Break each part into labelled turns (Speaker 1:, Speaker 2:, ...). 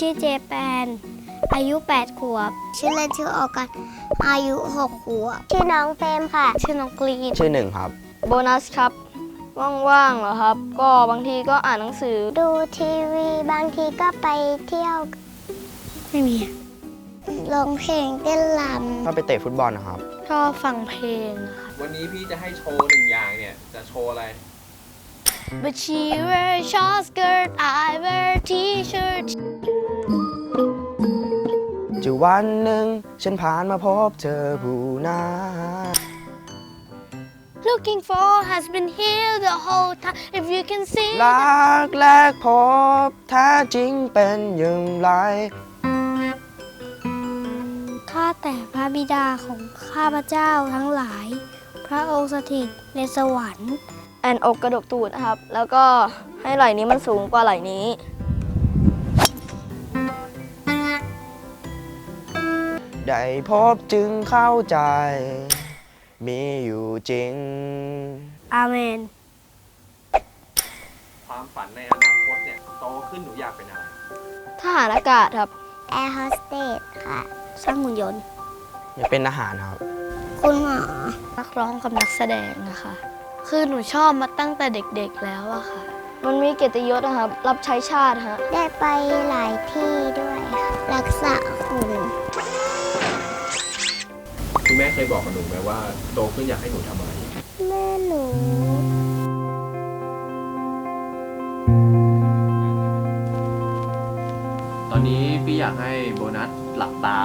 Speaker 1: ชื่อเจแปน อายุ 8 ขวบ ชื่อเล่นชื่อออกัสอายุ 6 ขวบ ชื่อน้องเฟรมค่ะ ชื่อน้องกรีน
Speaker 2: ชื่อหนึ่งครับ
Speaker 3: โบนัสครับ ว่างๆเหรอครับ ก็บางทีก็อ่านหนังสือ
Speaker 1: ดูทีวีบางทีก็ไปเที่ยว ไม่มีร้องเพลงเต้นร
Speaker 2: ถ้าไปเตะฟุตบอลนะครับ
Speaker 3: ชอบฟังเพลงครับ
Speaker 4: วันนี้พี่จะให้โชว์หนึ่งอย่างเนี่ย จะโชว์อะไร
Speaker 3: But she wear short skirt I wear t-shirt
Speaker 2: จะวันหนึ่งฉันผ่านมาพบเธอผู้นั้น
Speaker 3: Looking for has been here the whole time if you can see
Speaker 2: รักแรกพบแท้จริงเป็นอย่างไรำ
Speaker 1: ข้าแต่พระบิดาของข้าพเจ้าทั้งหลาย พระองค์สถิตในสวรรค์
Speaker 3: แอนอกกระดกตูดนะครับ แล้วก็ให้ไหล่นี้มันสูงกว่าไหล่นี้
Speaker 2: ได้พบจึงเข้าใจ มีอยู่จริง
Speaker 1: อาเมน
Speaker 4: ความฝันในอนาคตเนี่ยโตขึ้นหนูอยากเป็นอะไร
Speaker 3: ทหารอากาศครับ
Speaker 1: แอร์โฮสเตสค่ะ สร้างหุ่นยนต์
Speaker 2: อยากเป็นทหารครับ
Speaker 1: คุณหมอ
Speaker 3: นักร้องกับนักแสดงนะคะ คือหนูชอบมาตั้งแต่เด็กๆแล้วอะค่ะ มันมีเกียรติยศนะครับ รับใช้ชาติฮะ
Speaker 1: ได้ไปหลายที่ด้วยค่ะรักษาคุ
Speaker 4: คุณแม่เคยบอกกับหนูไหมว่าโตขึ้นอยากให้หนูทำอะไร
Speaker 1: แม่หนู
Speaker 4: ตอนนี้พี่อยากให้โบนัสหลับตา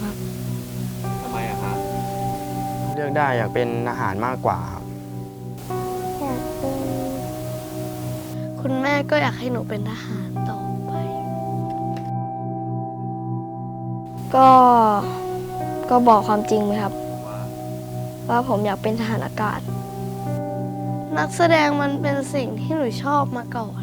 Speaker 4: ครับทำไมอะครับ
Speaker 2: เลือกได้อยากเป็นทหารมากกว่าครับ
Speaker 1: อยากเป็น
Speaker 3: คุณแม่ก็อยากให้หนูเป็นทหารต่อไป ก็ก็บอกความจริงไหมครับ
Speaker 4: ว่า
Speaker 3: ว่าผมอยากเป็นทหารอากาศ นักแสดงมันเป็นสิ่งที่หนูชอบมาก่อน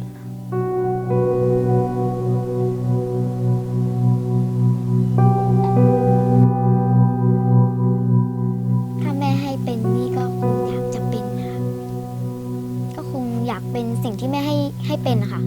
Speaker 1: ให้เป็นนะคะ